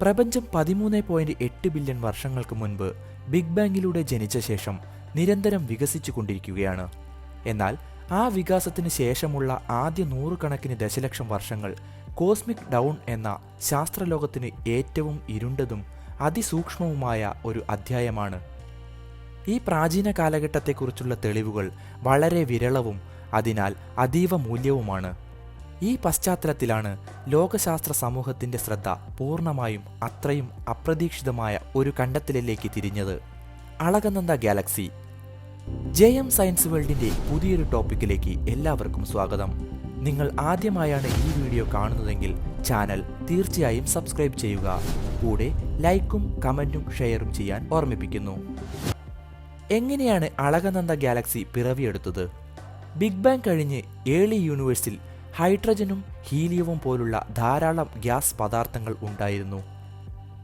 പ്രപഞ്ചം പതിമൂന്ന് പോയിന്റ് എട്ട് ബില്യൺ വർഷങ്ങൾക്ക് മുൻപ് ബിഗ് ബാങ്ങിലൂടെ ജനിച്ച ശേഷം നിരന്തരം വികസിച്ചു കൊണ്ടിരിക്കുകയാണ് എന്നാൽ ആ വികാസത്തിന് ശേഷമുള്ള ആദ്യ നൂറുകണക്കിന് ദശലക്ഷം വർഷങ്ങൾ കോസ്മിക് ഡൗൺ എന്ന ശാസ്ത്രലോകത്തിന് ഏറ്റവും ഇരുണ്ടതും അതിസൂക്ഷ്മവുമായ ഒരു അധ്യായമാണ്. ഈ പ്രാചീന കാലഘട്ടത്തെക്കുറിച്ചുള്ള തെളിവുകൾ വളരെ വിരളവും അതിനാൽ അതീവ മൂല്യവുമാണ്. ഈ പശ്ചാത്തലത്തിലാണ് ലോകശാസ്ത്ര സമൂഹത്തിന്റെ ശ്രദ്ധ പൂർണമായും അത്രയും അപ്രതീക്ഷിതമായ ഒരു കണ്ടെത്തലിലേക്ക് തിരിഞ്ഞത്. Alaknanda galaxy. J M science വേൾഡിന്റെ പുതിയൊരു ടോപ്പിക്കിലേക്ക് എല്ലാവർക്കും സ്വാഗതം. നിങ്ങൾ ആദ്യമായാണ് ഈ വീഡിയോ കാണുന്നതെങ്കിൽ ചാനൽ തീർച്ചയായും സബ്സ്ക്രൈബ് ചെയ്യുക. കൂടെ ലൈക്കും കമന്റും ഷെയറും ചെയ്യാൻ ഓർമ്മിപ്പിക്കുന്നു. എങ്ങനെയാണ് അളകനന്ദ ഗാലക്സി പിറവിയെടുത്തത്? ബിഗ് ബാങ് കഴിഞ്ഞ് ഏളി യൂണിവേഴ്സിൽ ഹൈഡ്രജനും ഹീലിയവും പോലുള്ള ധാരാളം ഗ്യാസ് പദാർത്ഥങ്ങൾ ഉണ്ടായിരുന്നു.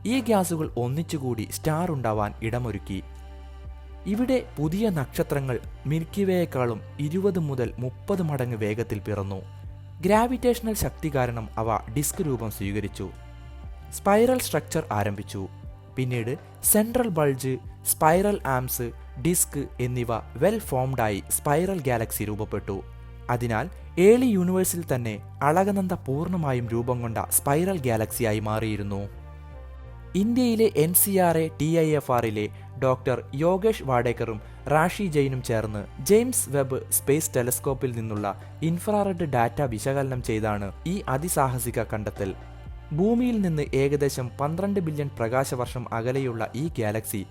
ഈ ഗ്യാസുകൾ ഒന്നിച്ചുകൂടി സ്റ്റാർ ഉണ്ടാവാൻ ഇടമൊരുക്കി. ഇവിടെ പുതിയ നക്ഷത്രങ്ങൾ മിൽക്കിവേയേക്കാളും ഇരുപത് മുതൽ മുപ്പത് മടങ്ങ് വേഗത്തിൽ പിറന്നു. ഗ്രാവിറ്റേഷണൽ ശക്തി കാരണം അവ ഡിസ്ക് രൂപം സ്വീകരിച്ചു. സ്പൈറൽ സ്ട്രക്ചർ ആരംഭിച്ചു. പിന്നീട് central bulge spiral arms disc എന്നിവ വെൽ ഫോംഡായി സ്പൈറൽ ഗാലക്സി രൂപപ്പെട്ടു. അതിനാൽ ഏളി യൂണിവേഴ്സിൽ തന്നെ അളകനന്ദ പൂർണമായും രൂപം കൊണ്ട സ്പൈറൽ ഗാലക്സിയായി മാറിയിരുന്നു. ഇന്ത്യയിലെ N C R A T I F ആറിലെ ഡോക്ടർ യോഗേഷ് വാഡേക്കറും റാഷി ജെയിനും ചേർന്ന് ജെയിംസ് വെബ് സ്പേസ് ടെലസ്കോപ്പിൽ നിന്നുള്ള ഇൻഫ്രാറെഡ് ഡാറ്റ വിശകലനം ചെയ്താണ് ഈ അതിസാഹസിക കണ്ടെത്തൽ. ഭൂമിയിൽ നിന്ന് ഏകദേശം പന്ത്രണ്ട് ബില്യൺ പ്രകാശവർഷം അകലെയുള്ള ഈ ഗാലക്സി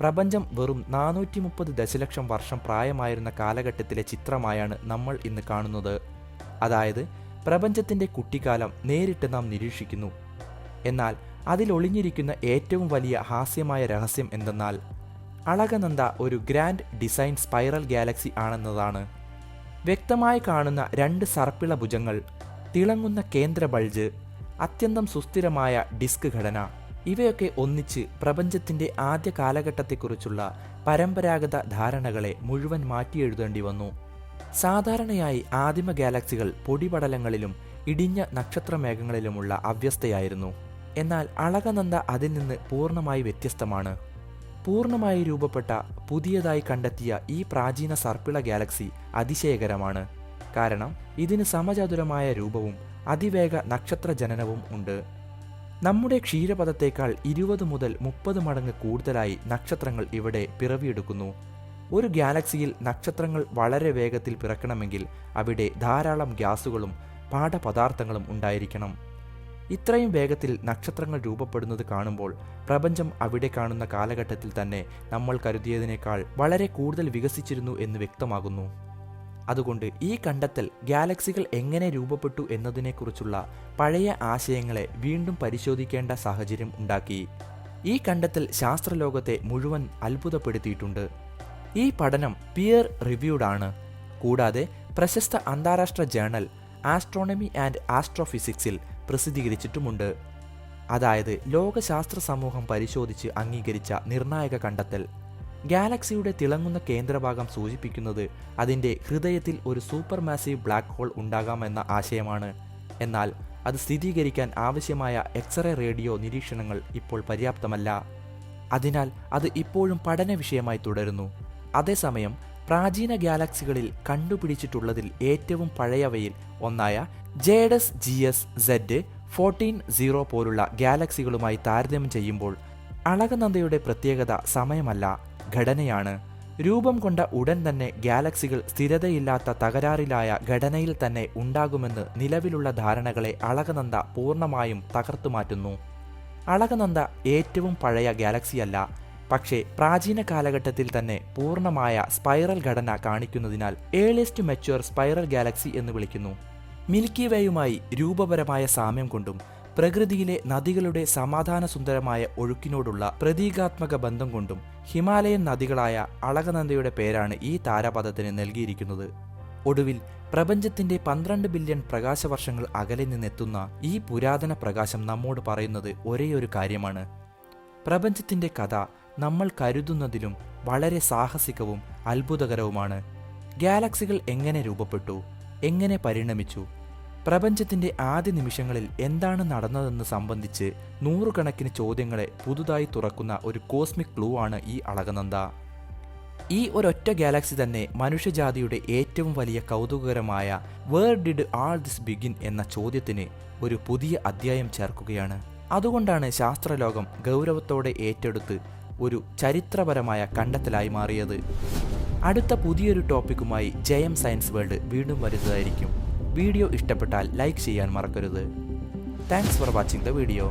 പ്രപഞ്ചം വെറും നാനൂറ്റി മുപ്പത് ദശലക്ഷം വർഷം പ്രായമായിരുന്ന കാലഘട്ടത്തിലെ ചിത്രമായാണ് നമ്മൾ ഇന്ന് കാണുന്നത്. അതായത് പ്രപഞ്ചത്തിന്റെ കുട്ടിക്കാലം നേരിട്ട് നാം നിരീക്ഷിക്കുന്നു. എന്നാൽ അതിലൊളിഞ്ഞിരിക്കുന്ന ഏറ്റവും വലിയ ഹാസ്യമായ രഹസ്യം എന്തെന്നാൽ അളകനന്ദ ഒരു ഗ്രാൻഡ് ഡിസൈൻ സ്പൈറൽ ഗാലക്സി ആണെന്നതാണ്. വ്യക്തമായി കാണുന്ന രണ്ട് സർപ്പിള ഭുജങ്ങൾ തിളങ്ങുന്ന കേന്ദ്ര ബൾജ് അത്യന്തം സുസ്ഥിരമായ ഡിസ്ക് ഘടന. ഇവയൊക്കെ ഒന്നിച്ച് പ്രപഞ്ചത്തിന്റെ ആദ്യ കാലഘട്ടത്തെക്കുറിച്ചുള്ള പരമ്പരാഗത ധാരണകളെ മുഴുവൻ മാറ്റിയെഴുതേണ്ടി വന്നു. സാധാരണയായി ആദിമ ഗാലക്സികൾ പൊടിപടലങ്ങളിലും ഇടിഞ്ഞ നക്ഷത്രമേഘങ്ങളിലുമുള്ള അവ്യസ്തയായിരുന്നു. എന്നാൽ അളകനന്ദ അതിൽ നിന്ന് പൂർണമായി വ്യത്യസ്തമാണ്. പൂർണമായി രൂപപ്പെട്ട പുതിയതായി കണ്ടെത്തിയ ഈ പ്രാചീന സർപ്പിള ഗാലക്സി അതിശയകരമാണ്. കാരണം ഇതിന് സമചതുരമായ രൂപവും അതിവേഗ നക്ഷത്രജനനവും ഉണ്ട്. നമ്മുടെ ക്ഷീരപഥത്തേക്കാൾ ഇരുപത് മുതൽ മുപ്പത് മടങ്ങ് കൂടുതലായി നക്ഷത്രങ്ങൾ ഇവിടെ പിറവിയെടുക്കുന്നു. ഒരു ഗാലക്സിയിൽ നക്ഷത്രങ്ങൾ വളരെ വേഗത്തിൽ പിറക്കണമെങ്കിൽ അവിടെ ധാരാളം ഗ്യാസുകളും പാഠപദാർത്ഥങ്ങളും ഉണ്ടായിരിക്കണം. ഇത്രയും വേഗത്തിൽ നക്ഷത്രങ്ങൾ രൂപപ്പെടുന്നത് കാണുമ്പോൾ പ്രപഞ്ചം അവിടെ കാണുന്ന കാലഘട്ടത്തിൽ തന്നെ നമ്മൾ കരുതിയതിനേക്കാൾ വളരെ കൂടുതൽ വികസിച്ചിരുന്നു എന്ന് വ്യക്തമാകുന്നു. അതുകൊണ്ട് ഈ കണ്ടെത്തൽ ഗാലക്സികൾ എങ്ങനെ രൂപപ്പെട്ടു എന്നതിനെക്കുറിച്ചുള്ള പഴയ ആശയങ്ങളെ വീണ്ടും പരിശോധിക്കേണ്ട സാഹചര്യം ഉണ്ടാക്കി. ഈ കണ്ടെത്തൽ ശാസ്ത്രലോകത്തെ മുഴുവൻ അത്ഭുതപ്പെടുത്തിയിട്ടുണ്ട്. ഈ പഠനം പിയർ റിവ്യൂഡ് ആണ്. കൂടാതെ പ്രശസ്ത അന്താരാഷ്ട്ര ജേണൽ ആസ്ട്രോണമി ആൻഡ് ആസ്ട്രോഫിസിക്സിൽ പ്രസിദ്ധീകരിച്ചിട്ടുമുണ്ട്. അതായത് ലോകശാസ്ത്ര സമൂഹം പരിശോധിച്ച് അംഗീകരിച്ച നിർണായക കണ്ടെത്തൽ. ഗാലക്സിയുടെ തിളങ്ങുന്ന കേന്ദ്രഭാഗം സൂചിപ്പിക്കുന്നത് അതിന്റെ ഹൃദയത്തിൽ ഒരു സൂപ്പർ മാസീവ് ബ്ലാക്ക് ഹോൾ ഉണ്ടാകാമെന്ന ആശയമാണ്. എന്നാൽ അത് സ്ഥിരീകരിക്കാൻ ആവശ്യമായ എക്സ്റേ റേഡിയോ നിരീക്ഷണങ്ങൾ ഇപ്പോൾ പര്യാപ്തമല്ല. അതിനാൽ അത് ഇപ്പോഴും പഠന വിഷയമായി തുടരുന്നു. അതേസമയം പ്രാചീന ഗാലക്സികളിൽ കണ്ടുപിടിച്ചിട്ടുള്ളതിൽ ഏറ്റവും പഴയവയിൽ ഒന്നായ JADES G S Z fourteen zero പോലുള്ള ഗാലക്സികളുമായി താരതമ്യം ചെയ്യുമ്പോൾ അളകനന്ദയുടെ പ്രത്യേകത സമയമല്ല. ഘടനയാണ്. രൂപം കൊണ്ട ഉടൻ തന്നെ ഗാലക്സികൾ സ്ഥിരതയില്ലാത്ത തകരാറിലായ ഘടനയിൽ തന്നെ ഉണ്ടാകുമെന്ന് നിലവിലുള്ള ധാരണകളെ അളകനന്ദ പൂർണമായും തകർത്തുമാറ്റുന്നു അളകനന്ദ ഏറ്റവും പഴയ ഗാലക്സിയല്ല. പക്ഷേ പ്രാചീന കാലഘട്ടത്തിൽ തന്നെ പൂർണമായ സ്പൈറൽ ഘടന കാണിക്കുന്നതിനാൽ ഏളിയസ്റ്റ് മെച്യൂർ സ്പൈറൽ ഗാലക്സി എന്ന് വിളിക്കുന്നു. മിൽക്കി വേയുമായി രൂപപരമായ സാമ്യം കൊണ്ടും പ്രകൃതിയിലെ നദികളുടെ സമാധാന സുന്ദരമായ ഒഴുക്കിനോടുള്ള പ്രതീകാത്മക ബന്ധം കൊണ്ടും ഹിമാലയൻ നദികളായ അളകനന്ദയുടെ പേരാണ് ഈ താരാപഥത്തിന് നൽകിയിരിക്കുന്നത്. ഒടുവിൽ പ്രപഞ്ചത്തിന്റെ പന്ത്രണ്ട് ബില്യൺ പ്രകാശവർഷങ്ങൾ അകലെ നിന്നെത്തുന്ന ഈ പുരാതന പ്രകാശം നമ്മോട് പറയുന്നത് ഒരേയൊരു കാര്യമാണ്. പ്രപഞ്ചത്തിന്റെ കഥ നമ്മൾ കരുതുന്നതിലും വളരെ സാഹസികവും അത്ഭുതകരവുമാണ്. ഗാലക്സികൾ എങ്ങനെ രൂപപ്പെട്ടു? എങ്ങനെ പരിണമിച്ചു? പ്രപഞ്ചത്തിന്റെ ആദ്യ നിമിഷങ്ങളിൽ എന്താണ് നടന്നതെന്ന് സംബന്ധിച്ച് നൂറുകണക്കിന് ചോദ്യങ്ങളെ പുതുതായി തുറക്കുന്ന ഒരു കോസ്മിക് ക്ലൂ ആണ് ഈ അളകനന്ദ. ഈ ഒരൊറ്റ ഗാലക്സി തന്നെ മനുഷ്യജാതിയുടെ ഏറ്റവും വലിയ കൗതുകകരമായ where did all this begin എന്ന ചോദ്യത്തിന് ഒരു പുതിയ അധ്യായം ചേർക്കുകയാണ്. അതുകൊണ്ടാണ് ശാസ്ത്രലോകം ഗൗരവത്തോടെ ഏറ്റെടുത്ത് ഒരു ചരിത്രപരമായ കണ്ടെത്തലായി മാറിയത്. അടുത്ത പുതിയൊരു ടോപ്പിക്കുമായി ജയം സയൻസ് വേൾഡ് വീണ്ടും വരുന്നതായിരിക്കും. വീഡിയോ ഇഷ്ടപ്പെട്ടാൽ ലൈക്ക് ചെയ്യാൻ മറക്കരുത്. Thanks for watching the video